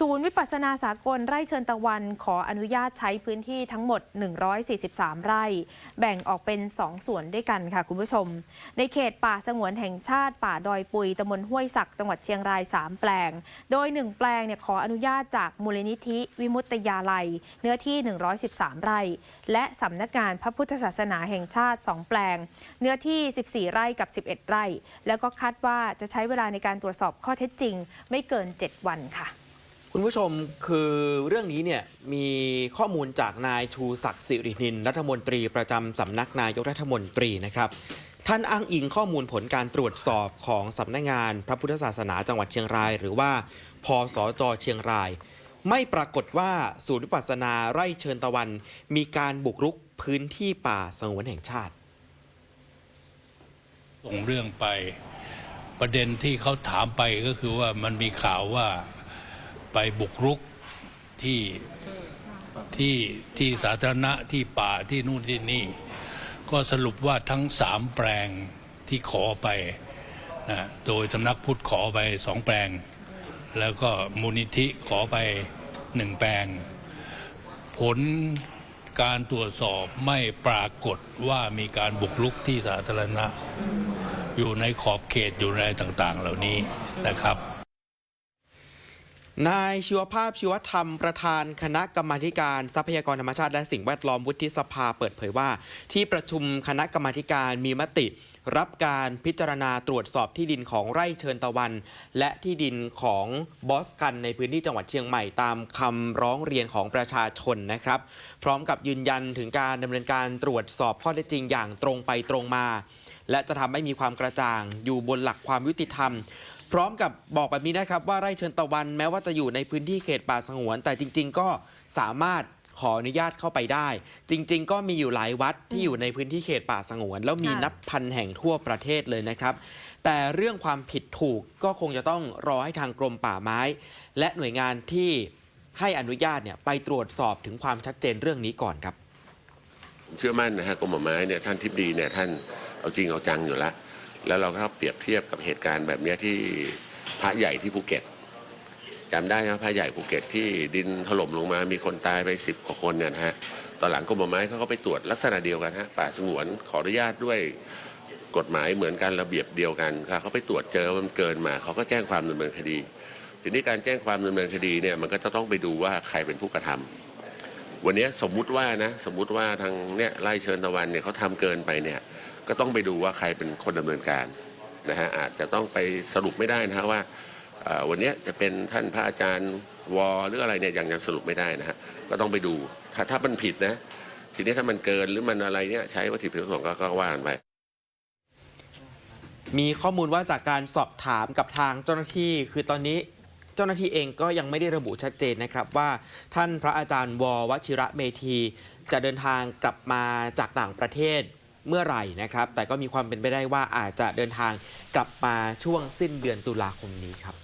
ศูนย์วิปัสนาสากลไร่เชิญตะวันขออนุญาตใช้พื้นที่ทั้งหมด 143 ไร่ แบ่งออกเป็น 2 ส่วนด้วยกันค่ะคุณผู้ชม ในเขตป่าสงวนแห่งชาติ ป่าดอยปุยตำบลห้วยศักจังหวัดเชียงราย 3 แปลง โดย 1 แปลงเนี่ยขออนุญาตจากมูลนิธิวิมุตติยาลัย เนื้อที่ 113 ไร่ และสำนักงานพระพุทธศาสนาแห่งชาติ 2 แปลง เนื้อที่ 14 ไร่กับ 11 ไร่ แล้วก็คาดว่าจะใช้เวลาในการตรวจสอบข้อเท็จจริง ไม่เกิน 7 วันค่ะ คุณผู้ชมคือเรื่องนี้เนี่ยมีข้อมูลจากนายชูศักดิ์สิรินิน รัฐมนตรีประจำสำนักนายกรัฐมนตรีนะครับ ท่านอ้างอิงข้อมูลผลการตรวจสอบของสำนักงานพระพุทธศาสนาจังหวัดเชียงราย หรือว่าพศจเชียงราย ไม่ปรากฏว่าศูนย์วิปัสสนาไร่เชิญตะวัน มีการบุกรุกพื้นที่ป่าสงวนแห่งชาติส่งเรื่องไปประเด็นที่เขาถามไปก็คือว่ามันมีข่าวว่า ไปบุกรุกที่ที่ที่สาธารณะที่ป่าที่นู่นที่นี่ ก็สรุปว่าทั้งสามแปลงที่ขอไปนะโดยสำนักพุทธขอไปสองแปลง แล้วก็มูลนิธิขอไปหนึ่งแปลง ผลการตรวจสอบไม่ปรากฏว่ามีการบุกรุกที่สาธารณะ อยู่ในขอบเขตอยู่ในต่างๆ เหล่านี้นะครับ นายชีวภาพชีวธรรมประธานคณะกรรมาการทรัพยากรธรรมชาติและสิ่งแวดล้อมวุฒิสภาเปิดเผยว่า ที่ประชุมคณะกรรมาการมีมติ รับการพิจารณาตรวจสอบที่ดินของไร่เชิญตะวัน และที่ดินของบอสกันในพื้นที่จังหวัดเชียงใหม่ตามคำร้องเรียนของประชาชนนะครับ พร้อมกับยืนยันถึงการดำเนินการตรวจสอบข้อเท็จจริงอย่างตรงไปตรงมาและจะทำให้มีความกระจ่างอยู่บนหลักความยุติธรรม พร้อมกับบอกแบบนี้นะครับว่าไร่เชิญตะวันแม้ว่าจะอยู่ในพื้นที่เขตป่าสงวน แต่จริง ๆ ก็สามารถขออนุญาตเข้าไปได้ จริง ๆ ก็มีอยู่หลายวัดที่อยู่ในพื้นที่เขตป่าสงวน แล้วมีค่ะนับพันแห่งทั่วประเทศเลยนะครับ แต่เรื่องความผิดถูกก็คงจะต้องรอให้ทางกรมป่าไม้ และหน่วยงานที่ให้อนุญาตเนี่ยไปตรวจสอบถึงความชัดเจนเรื่องนี้ก่อนครับผมเชื่อมั่นนะฮะกรมป่าไม้เนี่ยท่านทิบดีเนี่ยท่านเอาจริงเอาจังอยู่แล้ว แล้วเราก็เปรียบเทียบกับเหตุการณ์แบบนี้ที่พระใหญ่ที่ภูเก็ตจำได้นะพระใหญ่ภูเก็ตที่ดินถล่มลงมามีคนตายไปสิบกว่าคนเนี่ยนะฮะตอนหลังกรมป่าไม้เขาก็ไปตรวจลักษณะเดียวกันฮะป่าสงวนขออนุญาตด้วยกฎหมายเหมือนกันระเบียบเดียวกันค่ะเขาไปตรวจเจอมันเกินมาเขาก็แจ้งความดำเนินคดี ทีนี้การแจ้งความดำเนินคดีเนี่ยมันก็จะต้องไปดูว่าใครเป็นผู้กระทำวันนี้สมมุติว่านะสมมุติว่าทางเนี่ยไล่เชิญตะวันเนี่ยเขาทำเกินไปเนี่ย ก็ต้องไปดูว่าใครเป็นคนดำเนินการนะฮะอาจจะต้องไปสรุปไม่ได้นะฮะว่าวันนี้จะเป็นท่านพระอาจารย์วอหรืออะไรเนี่ยยังยังสรุปไม่ได้นะฮะก็ต้องไปดูถ้าถ้ามันผิดนะ ทีนี้ถ้ามันเกินหรือมันอะไรเนี่ยใช้วัตถุประสงค์ก็ว่ากันไปมีข้อมูลว่าจากการสอบถามกับทางเจ้าหน้าที่คือตอนนี้เจ้าหน้าที่เองก็ยังไม่ได้ระบุชัดเจนนะครับว่า ท่านพระอาจารย์ววชิระเมธีจะเดินทางกลับมาจากต่างประเทศ เมื่อไหร่นะครับ แต่ก็มีความเป็นไปได้ว่าอาจจะเดินทางกลับมาช่วงสิ้นเดือนตุลาคมนี้ครับ